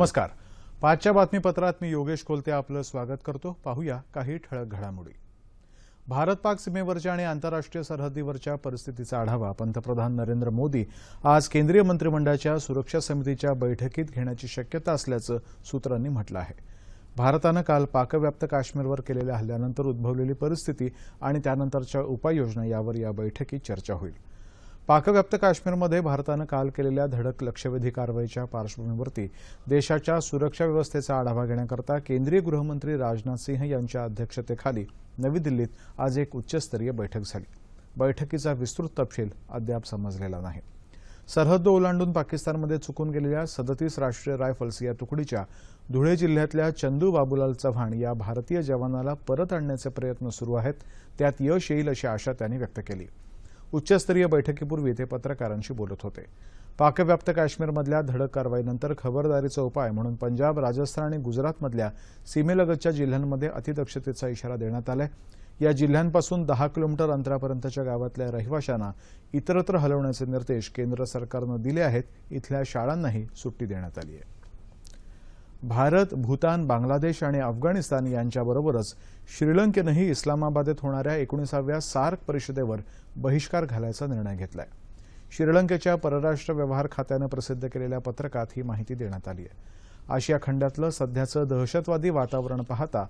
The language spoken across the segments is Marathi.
नमस्कार. पाचच्या बातमीपत्रात मी योगेश कोलते आपलं स्वागत करतो. पाहूया काही ठळक घडामोडी. भारत पाक सीमेवरच्या आणि आंतरराष्ट्रीय सरहद्दीवरच्या परिस्थितीचा आढावा पंतप्रधान नरेंद्र मोदी आज केंद्रीय मंत्रिमंडळाच्या सुरक्षा समितीच्या बैठकीत घेण्याची शक्यता असल्याचं सूत्रांनी म्हटलं आहे. भारतानं काल पाकव्याप्त काश्मीरवर केलेल्या हल्ल्यानंतर उद्भवलेली परिस्थिती आणि त्यानंतरच्या उपाययोजना यावर या बैठकीत चर्चा होईल. पाकव्याप्त काश्मीरमध्ये भारतानं काल केलेल्या धडक लक्षवेधी कारवाईच्या पार्श्वभूमीवरती देशाच्या सुरक्षा व्यवस्थेचा आढावा घेण्याकरता केंद्रीय गृहमंत्री राजनाथ सिंह यांच्या अध्यक्षतेखाली नवी दिल्लीत आज एक उच्चस्तरीय बैठक झाली. बैठकीचा विस्तृत तपशील अद्याप समजलेला नाही. सरहद्द ओलांडून पाकिस्तानमध्ये चुकून गेलेल्या सदतीस राष्ट्रीय रायफल्स या तुकडीच्या धुळे जिल्ह्यातल्या चंदू बाबूलाल चव्हाण या भारतीय जवानाला परत आणण्याचे प्रयत्न सुरू आहेत त्यात यश येईल अशी आशा त्यांनी व्यक्त केली. उच्चस्तरीय बैठकीपूर्वी ते पत्रकारांशी बोलत होते. पाकव्याप्त काश्मीरमधल्या धडक कारवाईनंतर खबरदारीचा उपाय म्हणून पंजाब राजस्थान आणि गुजरातमधल्या सीमेलगतच्या जिल्ह्यांमध्ये अतिदक्षतेचा इशारा देण्यात आलाय. या जिल्ह्यांपासून दहा किलोमीटर अंतरापर्यंतच्या गावातल्या रहिवाशांना इतरत्र हलवण्याचे निर्देश केंद्र सरकारनं दिले आहेत. इथल्या शाळांनाही सुट्टी देण्यात आली आहे. भारत भूतान बांगलादेश आणि अफगाणिस्तान यांच्याबरोबरच श्रीलंकेनंही इस्लामाबादेत होणाऱ्या एकोणीसाव्या सार्क परिषदेवर बहिष्कार घालायचा निर्णय घेतलाय. श्रीलंकेच्या परराष्ट्र व्यवहार खात्यानं प्रसिद्ध केलेल्या पत्रकात ही माहिती देण्यात आली आहे. आशिया खंडातलं सध्याचं दहशतवादी वातावरण पाहता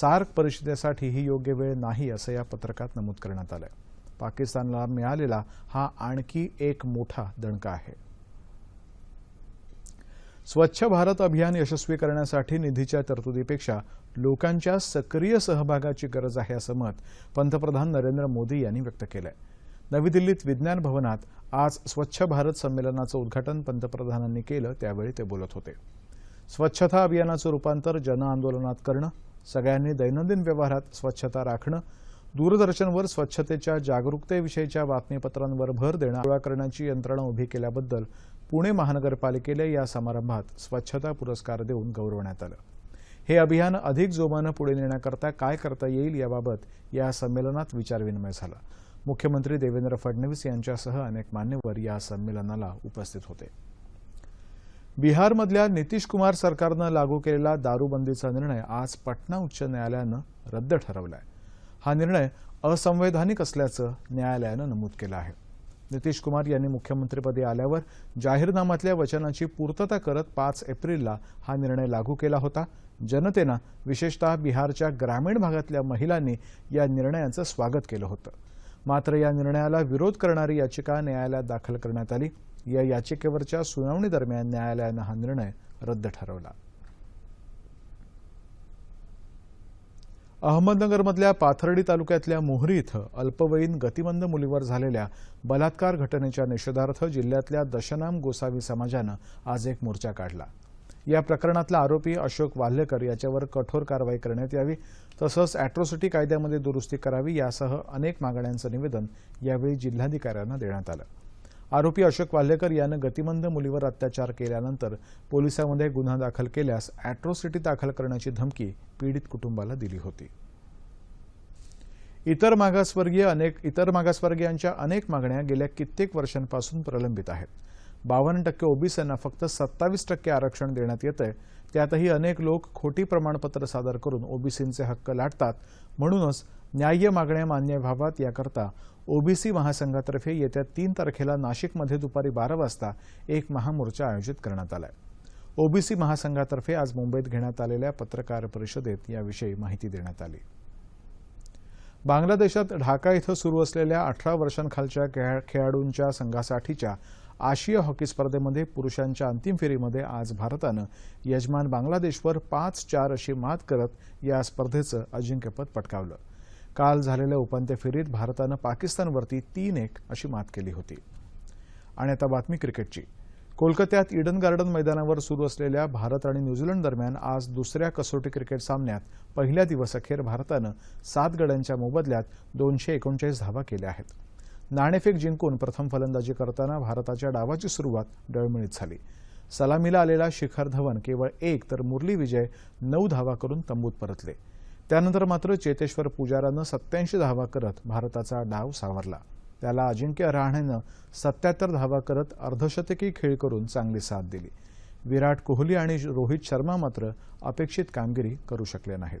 सार्क परिषदेसाठी ही योग्य वेळ नाही असं या पत्रकात नमूद करण्यात आलंय. पाकिस्तानला मिळालेला हा आणखी एक मोठा दणका आहे. स्वच्छ भारत अभियान यशस्वी करण्यासाठी निधीच्या तरतुदीपेक्षा लोकांच्या सक्रिय सहभागाची गरज आहे असं मत पंतप्रधान नरेंद्र मोदी यांनी व्यक्त केलंय. नवी दिल्लीत विज्ञान भवनात आज स्वच्छ भारत संमेलनाचं उद्घाटन पंतप्रधानांनी केलं त्यावेळी ते बोलत होते. स्वच्छता अभियानाचं रूपांतर जनआंदोलनात करणं सगळ्यांनी दैनंदिन व्यवहारात स्वच्छता राखणं दूरदर्शनवर स्वच्छतेच्या जागरूकतेविषयीच्या बातमीपत्रांवर भर देणं गोळा करण्याची यंत्रणा उभी केल्याबद्दल पुणे महानगरपालिकेला या समारंभात स्वच्छता पुरस्कार देऊन गौरवण्यात आलं. हे अभियान अधिक जोमानं पुढे नेण्याकरता काय करता येईल याबाबत या संमेलनात विचारविनिमय झाला. मुख्यमंत्री देवेंद्र फडणवीस यांच्यासह अनेक मान्यवर या संमेलनाला उपस्थित होते. बिहारमधल्या नितीश कुमार सरकारनं लागू केलेला दारूबंदीचा निर्णय आज पटना उच्च न्यायालयानं रद्द ठरवलाय. हा निर्णय असंवैधानिक असल्याचं न्यायालयानं नमूद केलं आहे. नितीश कुमार यांनी मुख्यमंत्रीपदी आल्यावर जाहीरनाम्यातल्या वचनाची पूर्तता करत पाच एप्रिलला हा निर्णय लागू केला होता. जनतेनं विशेषतः बिहारच्या ग्रामीण भागातल्या महिलांनी या निर्णयाचं स्वागत केलं होतं. मात्र या निर्णयाला विरोध करणारी याचिका न्यायालयात दाखल करण्यात आली. या याचिकेवरच्या सुनावणी दरम्यान न्यायालयानं हा निर्णय रद्द ठरवला. अहमदनगरमधल्या पाथर्डी तालुक्यातल्या मोहरी इथं अल्पवयीन गतिमंद मुलीवर झालेल्या बलात्कार घटनेच्या निषेधार्थ जिल्ह्यातल्या दशनाम गोसावी समाजानं आज एक मोर्चा काढला. या प्रकरणातला आरोपी अशोक वाल्हेकर याच्यावर कठोर कारवाई करण्यात यावी तसंच अॅट्रॉसिटी कायद्यामध्ये दुरुस्ती करावी यासह अनेक मागण्यांचं निवेदन यावेळी जिल्हाधिकाऱ्यांना देण्यात आलं. आरोपी अशोक वाल्हेकर यानं गतिमंद मुलीवर अत्याचार केल्यानंतर पोलिसांमध्ये गुन्हा दाखल केल्यास अॅट्रॉसिटी दाखल करण्याची धमकी पीडित कुटुंबाला दिली होती. इतर मागासवर्गीय अनेक इतर मागासवर्गीयांच्या अनेक मागण्या गेल्या कित्येक वर्षांपासून प्रलंबित आहेत. बावन्न टक्के ओबीसींना फक्त सत्तावीस टक्के आरक्षण देण्यात येतंय. त्यातही अनेक लोक खोटी प्रमाणपत्र सादर करून ओबीसींचे हक्क लाटतात. म्हणूनच न्याय्य मागण्या मान्य व्हाव्यात याकरता ओबीसी महासंघातर्फे येत्या तीन तारखेला नाशिकमध्ये दुपारी बारा वाजता एक महामोर्चा आयोजित करण्यात आलाय. ओबीसी महासंघातर्फे आज मुंबईत घेण्यात आलेल्या पत्रकार परिषदेत याविषयी माहिती देण्यात आली. बांगलादेशात ढाका इथं सुरू असलेल्या अठरा वर्षांखालच्या खेळाडूंच्या संघासाठीच्या आशिया हॉकी स्पर्धेमध्ये पुरुषांच्या अंतिम फेरीमध्ये आज भारतानं यजमान बांगलादेशवर पाच चार अशी मात करत या स्पर्धेचं अजिंक्यपद पटकावलं. काल झालेल्या उपांत्य फेरीत भारतानं पाकिस्तानवरती तीन एक अशी मात केली होती. आणि आता बातमी क्रिकेटची. कोलकात्यात इडन गार्डन मैदानावर सुरू असलेल्या भारत आणि न्यूझीलंड दरम्यान आज दुसऱ्या कसोटी क्रिकेट सामन्यात पहिल्या दिवसअखेर भारतानं सात गड्यांच्या मोबदल्यात दोनशे एकोणचाळीस धावा केल्या आहेत. नाणेफेक जिंकून प्रथम फलंदाजी करताना भारताच्या डावाची सुरुवात डळमळीत झाली. सलामीला आलेला शिखर धवन केवळ एक तर मुरली विजय नऊ धावा करून तंबूत परतले. त्यानंतर मात्र चेतेश्वर पुजारानं सत्याऐंशी धावा करत भारताचा डाव सावरला. त्याला अजिंक्य रहाणेनं सत्याहत्तर धावा करत अर्धशतकी खेळी करून चांगली साथ दिली. विराट कोहली आणि रोहित शर्मा मात्र अपेक्षित कामगिरी करू शकले नाहीत.